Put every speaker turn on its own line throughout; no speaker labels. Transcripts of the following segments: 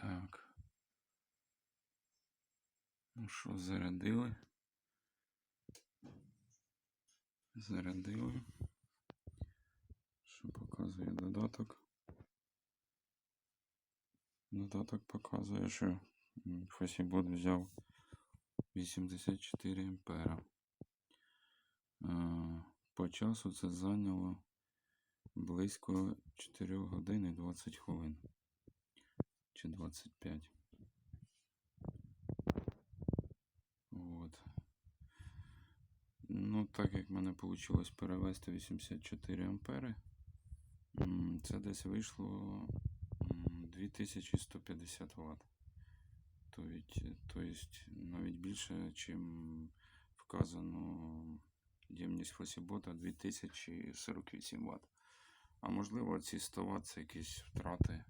Так. Ну що, зарядили? Зарядили. Що показує додаток? Додаток показує, що м, Фосібот взяв 84 ампера. По часу це зайняло близько 4 годин і 20 хвилин. Чи 25. От. Ну, так як в мене вийшло перевести 84 ампери, це десь вийшло 2150 Вт. Тобто, навіть більше, ніж вказано ємність фосібота 2048 Вт. А можливо, ці 100 Вт це якісь втрати,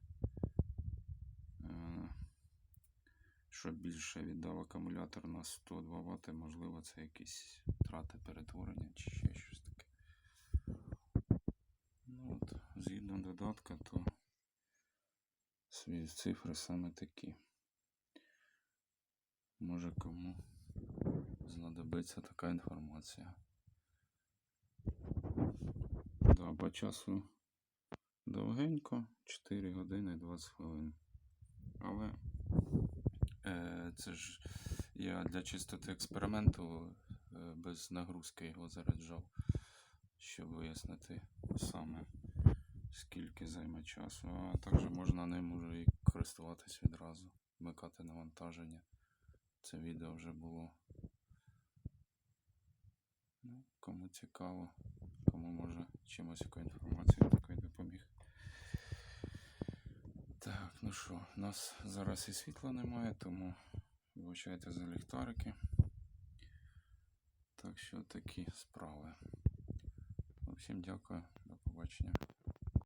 що більше віддав акумулятор на 102 Вт, можливо, це якісь втрати перетворення чи ще щось таке. Ну, от, згідно додатка, то свої цифри саме такі. Може кому знадобиться така інформація. Да, по часу довгенько, 4 години 20 хвилин. Це ж я для чистоти експерименту е, без нагрузки його заряджав, щоб вияснити саме скільки займе часу. А також можна ним уже і користуватись відразу, вмикати навантаження. Це відео вже було. Ну, кому цікаво, кому може чимось якою інформацією такою допоміг. Так, ну що, у нас зараз і світла немає, тому вибачайте за ліхтарики. Так що такі справи. Всім дякую, до побачення.